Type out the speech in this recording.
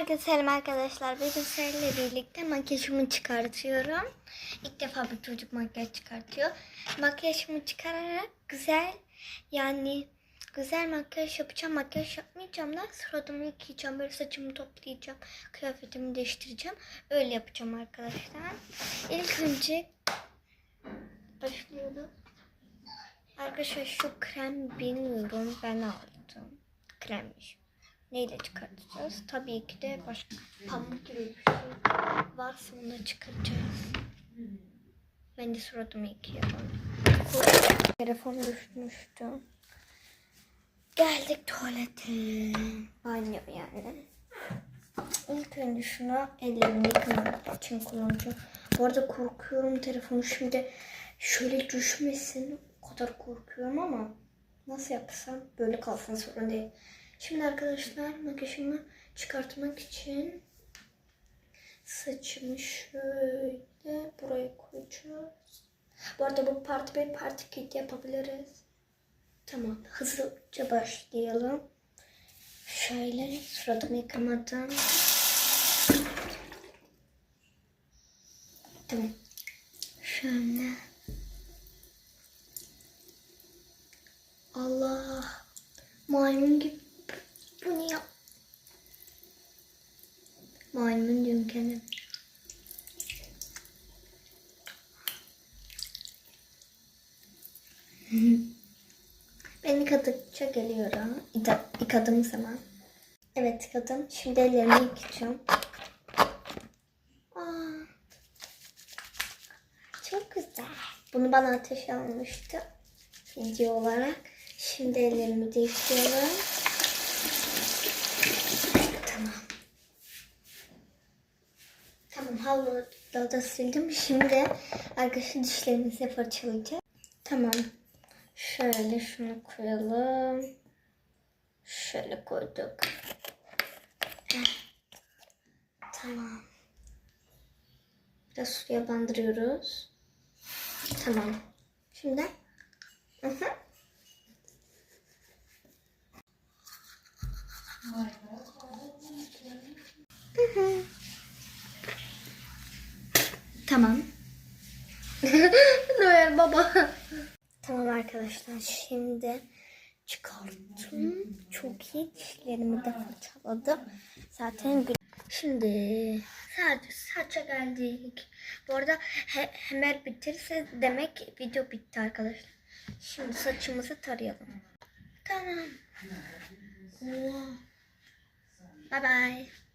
Herkese selam arkadaşlar. Bugün sizlerle birlikte makyajımı çıkartıyorum. İlk defa bir çocuk makyaj çıkartıyor. Makyajımı çıkararak güzel yani güzel makyaj yapacağım. Makyaj yapmayacağım da suratımı yıkayacağım. Böyle saçımı toplayacağım. Kıyafetimi değiştireceğim. Öyle yapacağım arkadaşlar. İlk önce başlıyorum. Arkadaşlar şu krem bilmiyorum. Ben aldım. Kremmiş. Neyle çıkartacağız? Tabii ki de başka pamuk gibi bir şey varsa onu çıkaracağız. Ben de suratımı yıkıyorum. Telefon düşmüştü. Geldik tuvalete. Banyo yani. İlk önce şunu ellerimi yıkamak için kullanacağım. Bu arada korkuyorum telefonu şimdi şöyle düşmesin. O kadar korkuyorum ama nasıl yapsam böyle kalsın sorun değil. Şimdi arkadaşlar makyajımı çıkartmak için saçımı şöyle buraya koyacağız. Bu arada bu part 1 part 2 yapabiliriz. Tamam hızlıca başlayalım. Şöyle suratımı yıkamadım. Tamam. Şöyle. Allah. Maymun gibi. Bu ne ya? Maymun diyorum kendim. ben yıkadıkça geliyorum. Yıka, yıkadığım zaman. Evet yıkadım. Şimdi ellerimi yıkayacağım. Aa, çok güzel. Bunu bana ateş almıştı. Video olarak. Şimdi ellerimi de yıkıyorum. Tamam. Tamam havluda da sildim. Şimdi arkadaşlar dişlerimizi fırçalayacağız. Tamam. Şöyle şunu koyalım. Şöyle koyduk. Tamam. Biraz suya bandırıyoruz. Tamam. Şimdi. Hı hı. Hı hı. Tamam. Noel baba. Tamam arkadaşlar şimdi çıkarttım. Çok iyi dişlerimi de fırçaladım. Zaten şimdi sadece saça geldik. Bu arada he- hemen bitirse demek video bitti arkadaşlar. Şimdi saçımızı tarayalım. Tamam. Wow. 拜拜。